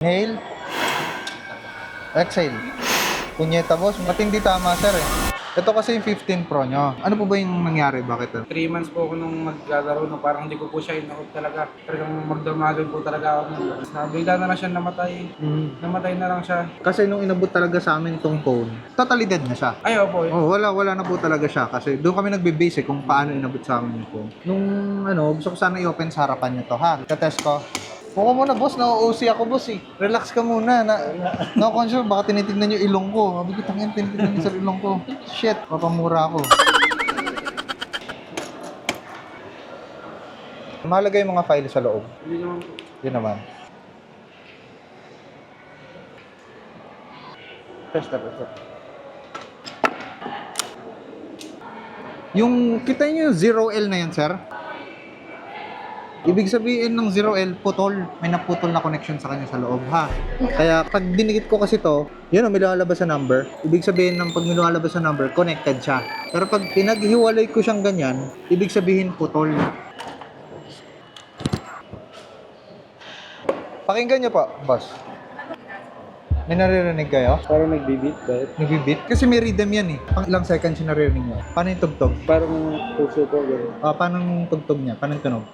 Inhale. Exhale. Punyeta boss, matindi tama sir eh. Ito kasi yung 15 Pro nyo. Ano po ba yung nangyari? Bakit? 3 months po ako nung maglalaro no, parang hindi ko po siya inakot talaga. Talagang magdamagan po talaga ako nun. Nabigla na lang siya namatay. Namatay na lang siya. Kasi nung inabot talaga sa amin tong phone, totally dead na siya. Ay, opo. Oh, wala wala na po talaga siya kasi doon kami nagbe-base eh, kung paano inabot sa amin yung phone. Nung ano, gusto ko sana i-open sa harapan niyo to ha. Ka-test ko. Mukha muna boss, na-OC ako boss eh. Relax ka muna. Na, na-conscious, baka tinitignan yung ilong ko. Sabi ko, tangin, tinitignan niyo sa ilong ko. Shit, papamura ako. Mahalaga yung mga file sa loob. Hindi naman po. Yun naman. Press na, press na. Yung, kita niyo yung 0L na yan, sir? Ibig sabihin ng 0L, putol. May naputol na connection sa kanya sa loob, ha? Kaya pag dinikit ko kasi to, yun may lumalabas sa number. Ibig sabihin ng pag may lumalabas sa number, connected siya. Pero pag pinaghiwalay ko siyang ganyan, ibig sabihin putol. Pakinggan niyo po, boss. May naririnig kayo? Parang nagbibit ba? Nagbibit? Kasi may rhythm yan eh. Pang ilang seconds yung naririnig niyo. Paano yung tugtog? Parang puso po. Gano'n. Ah, paano yung tugtog niya? Paano yung tunog?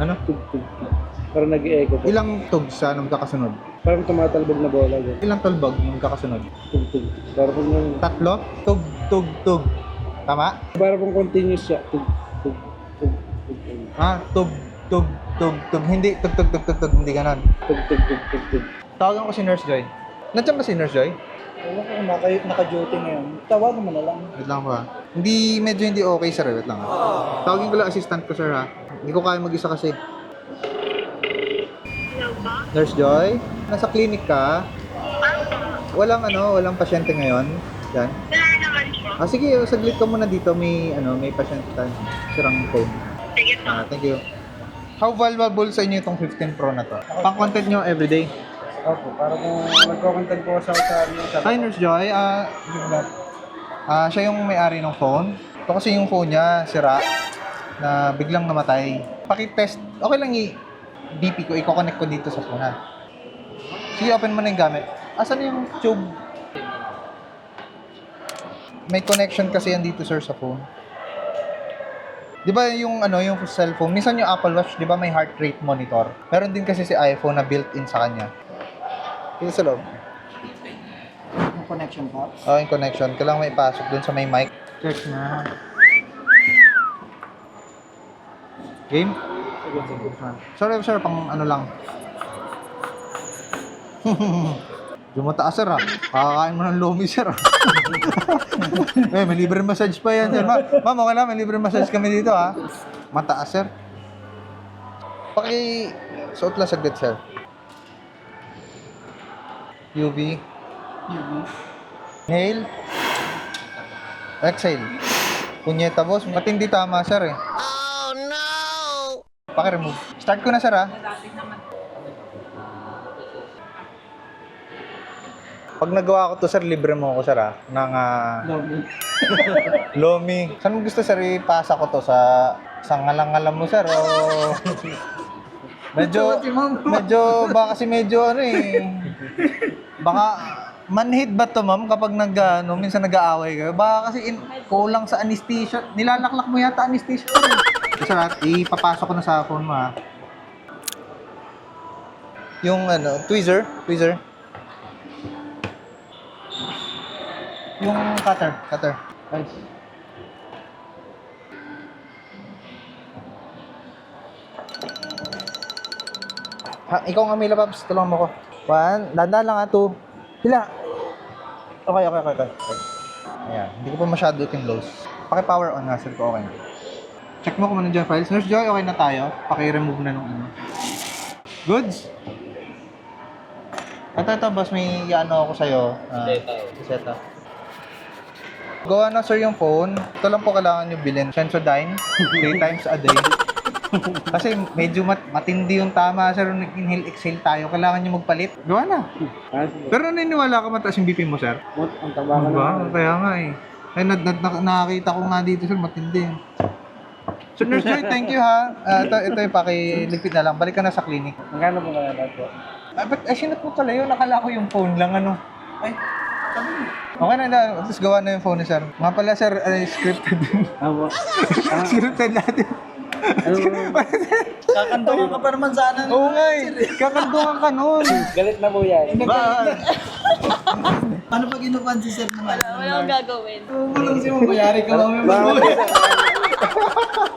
Ano? Tug, tug, tug. Parang nag-echo po. Ilang tug sa nung kakasunod? Parang tumatalbog na bola. Gano'n. Ilang tulbog nung kakasunod? Tug, tug. Parang pong, Tatlo? Tug, tug, tug. Tama? parang pong continuous siya. Tug, tug, tug, tug, tug. Ah, tug, tug, tug, tug. Hindi, tug, tug, tug, tug, tug. Hindi ganon. Tug, tug, tug, tug, tug. Tawagan ko si Nurse Joy. Nandiyan ba si Nurse Joy? Wala ko naka, naka-duty ngayon. Tawag mo na lang. Wait lang ba? Hindi, medyo hindi okay sir. Wait lang ha. Tawagin ko lang assistant ko sir ha. Hindi ko kaya mag-isa kasi. Nurse Joy, nasa clinic ka. Walang ano, walang pasyente ngayon. Yan. Po. Ah, sige, saglit ka muna dito. May, ano, may pasyente tayo. Sirang phone. Sige po. Ah, thank you. How valuable sa inyo itong 15 Pro na to? Pang-content nyo everyday. Opo, parang kung nagko-content po sa sa ano, Hi, Nurse Joy. Ah, ah, siya yung may-ari ng phone. Ito kasi yung phone niya, sira, na biglang namatay. Paki-test, okay lang i-BP ko, i-connect ko dito sa phone ha. Sige, open mo na yung gamit. Asan yung tube? May connection kasi yan dito sir sa phone. Di ba yung ano, yung cellphone, minsan yung Apple Watch, di ba may heart rate monitor? Meron din kasi si iPhone na built-in sa kanya. Dito sa loob. Yung connection po. Oh, yung connection. Kailangan may ipasok dun sa may mic. Check na. Game? Sige, sige. Sorry, sir. Pang ano lang. Dumataas, sir, ah. Kakakain mo ng lomi, sir, ah. eh, may libre massage pa yan, sir. Ma Ma'am, okay lang. May libre massage kami dito, ah. Mataas, sir. Paki... Suot lang saglit, sir. UV. Inhale. Exhale. Punyeta, boss. Matindi tama, sir, eh. Oh, no! Paki-remove. Start ko na, sir, ah. Pag nagawa ko to, sir, libre mo ako, sir, ah. Ng, ah, Lomi. Saan mo gusto, sir, ipasa ko to? Sa, sa ngalang-ngalam mo, sir, o... Medyo, medyo, baka kasi medyo, ano eh, baka, manhid ba to, ma'am, kapag nag, ano, minsan nag-aaway kayo? Baka kasi in, kulang sa anesthesia. Nilalaklak mo yata anesthesia. sir, eh. Sir, at ipapasok ko na sa phone mo, ha. Yung, ano, tweezer, tweezer. Yung cutter, cutter. Ay, Ha, ikaw nga Mila Paps, tulungan mo ko. One, dandan lang ha, two. Pila. Okay, okay, okay, okay. Ayan, hindi ko pa masyado close. Paki-power on nga, sir ko, okay. Check mo kung ano dyan files. Nurse Joy, okay na tayo. Paki-remove na nung ano. Goods? Ito, ito, boss, may ano ako sa'yo. Uh, Seta. Gawa na sir yung phone. Ito lang po kailangan nyo bilhin. Sensodyne, 3 times a day. Kasi medyo mat matindi yung tama, sir. Nung inhale, exhale tayo. Kailangan nyo magpalit. Gawa na. ah. Pero naniniwala ka mataas yung BP mo, sir? Mut, ang tabangan Diba? na. Kaya nga eh. Ay, na, na, na- nakakita ko nga dito, sir, matindi. So, Nurse Joy, thank you ha. Ah, ito, ito yung pakilipid na lang. Balik ka na sa clinic. Magkano po kaya lahat po? Ah, ba't, ay, sinat mo pala yun? Nakala ko yung phone lang, ano. Ay, sabi mo. Okay na, na. Least gawa na yung phone ni sir. Mga pala, sir, ay, scripted. Ako. scripted natin. Ano Kakantungan ka pa naman sana. Oo nga eh. Kakantungan ka nun. Galit na po yan. Ba? Paano pag inupan si sir naman? Wala akong gagawin. Tulong si mo, bayari ka lang yung